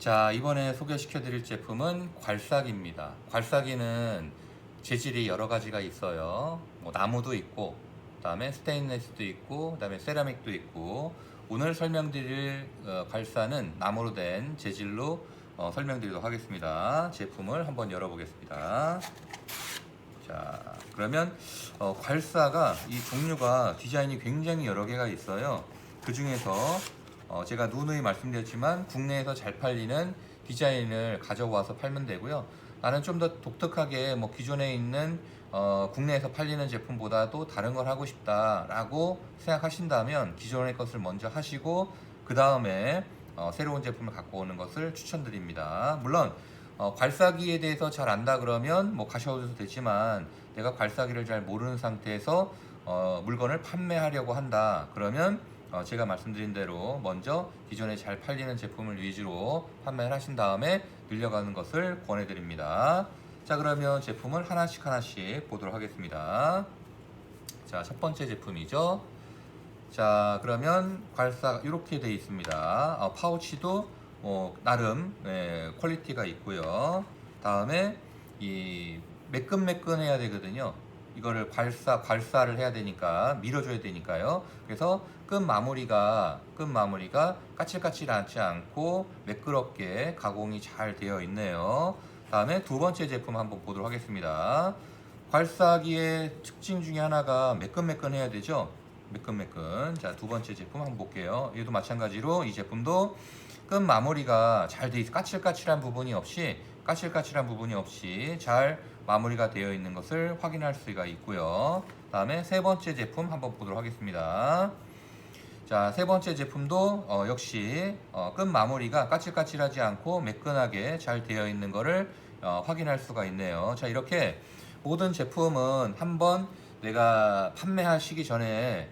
자, 이번에 소개시켜 드릴 제품은 괄사기입니다. 괄사기는 재질이 여러 가지가 있어요. 뭐 나무도 있고, 그 다음에 스테인레스도 있고, 그 다음에 세라믹도 있고. 오늘 설명드릴 어, 괄사는 나무로 된 재질로 어, 설명드리도록 하겠습니다. 제품을 한번 열어보겠습니다. 자, 그러면 어, 괄사가 이 종류가 디자인이 굉장히 여러 개가 있어요. 그 중에서 어, 제가 누누이 말씀드렸지만 국내에서 잘 팔리는 디자인을 가져와서 팔면 되고요. 나는 좀 더 독특하게 뭐 기존에 있는 어, 국내에서 팔리는 제품보다도 다른 걸 하고 싶다라고 생각하신다면 기존의 것을 먼저 하시고 그 다음에 어, 새로운 제품을 갖고 오는 것을 추천드립니다. 물론 어, 괄사기에 대해서 잘 안다 그러면 뭐 가셔도 되지만 내가 괄사기를 잘 모르는 상태에서 어, 물건을 판매하려고 한다 그러면 어, 제가 말씀드린 대로 먼저 기존에 잘 팔리는 제품을 위주로 판매를 하신 다음에 늘려가는 것을 권해드립니다. 자 그러면 제품을 하나씩 하나씩 보도록 하겠습니다. 자 첫 번째 제품이죠. 자 그러면 괄사 이렇게 되어 있습니다. 어, 파우치도 뭐 나름 예, 퀄리티가 있고요. 다음에 이 매끈매끈해야 되거든요. 이거를 괄사 괄사를 해야 되니까 밀어줘야 되니까요. 그래서 끝 마무리가 끝 마무리가 까칠까칠하지 않고 매끄럽게 가공이 잘 되어 있네요. 다음에 두 번째 제품 한번 보도록 하겠습니다. 괄사기의 특징 중에 하나가 매끈매끈해야 되죠. 매끈매끈. 자, 두 번째 제품 한번 볼게요. 얘도 마찬가지로 이 제품도 끝 마무리가 잘 돼 있어. 까칠까칠한 부분이 없이 까칠까칠한 부분이 없이 잘 마무리가 되어 있는 것을 확인할 수가 있고요. 다음에 세 번째 제품 한번 보도록 하겠습니다. 자, 세 번째 제품도 어, 역시 어, 끝 마무리가 까칠까칠하지 않고 매끈하게 잘 되어 있는 것을 어, 확인할 수가 있네요. 자, 이렇게 모든 제품은 한번 내가 판매하시기 전에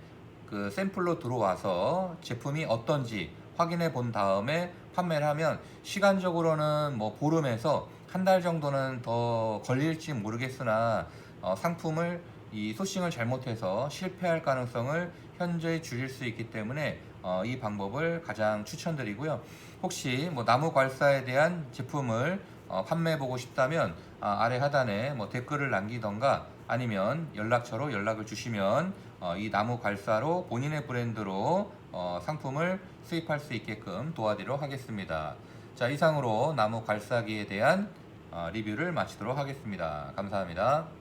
그 샘플로 들어와서 제품이 어떤지 확인해 본 다음에 판매를 하면 시간적으로는 뭐 보름에서 한 달 정도는 더 걸릴지 모르겠으나 어, 상품을 이 소싱을 잘못해서 실패할 가능성을 현저히 줄일 수 있기 때문에 어, 이 방법을 가장 추천드리고요. 혹시 뭐 나무 괄사에 대한 제품을 어, 판매해 보고 싶다면 아, 아래 하단에 뭐 댓글을 남기던가 아니면 연락처로 연락을 주시면 어, 이 나무 괄사로 본인의 브랜드로 어, 상품을 수입할 수 있게끔 도와드리도록 하겠습니다. 자 이상으로 나무 괄사기에 대한 어, 리뷰를 마치도록 하겠습니다. 감사합니다.